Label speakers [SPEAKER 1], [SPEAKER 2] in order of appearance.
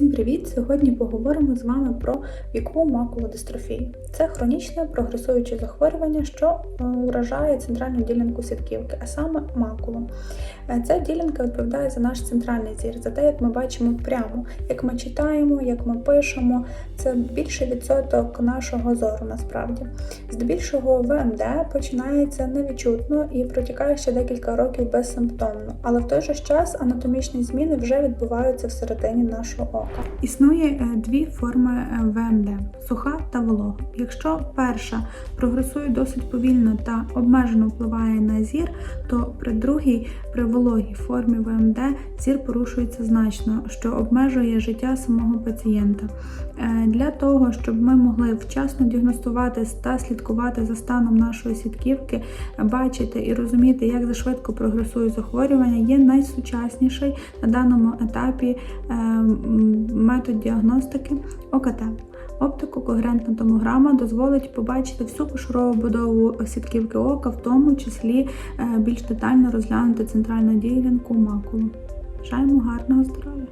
[SPEAKER 1] Всім привіт! Сьогодні поговоримо з вами про вікову макулодистрофію. Це хронічне прогресуюче захворювання, що е, уражає центральну ділянку сітківки, а саме макулу. Е, Ця ділянка відповідає за наш центральний зір, за те, як ми бачимо прямо, як ми читаємо, як ми пишемо. Це більший відсоток нашого зору насправді. Здебільшого ВМД починається невідчутно і протікає ще декілька років безсимптомно, але в той же час анатомічні зміни вже відбуваються всередині нашого ока. Існує е, дві форми е, ВМД суха та. Якщо перша прогресує досить повільно та обмежено впливає на зір, то при другій, при вологій формі ВМД, зір порушується значно, що обмежує життя самого пацієнта. Е, Для того, щоб ми могли вчасно діагностувати та слідкувати за станом нашої сітківки, бачити і розуміти, як зашвидко прогресує захворювання, є найсучасніший на даному етапі е, метод діагностики ОКТ. Оптико-когерентна томограма дозволить побачити всю кошурову будову сітківки ока, в тому числі е, більш детально розглянути центральну ділянку макулу. Бажаємо гарного здоров'я!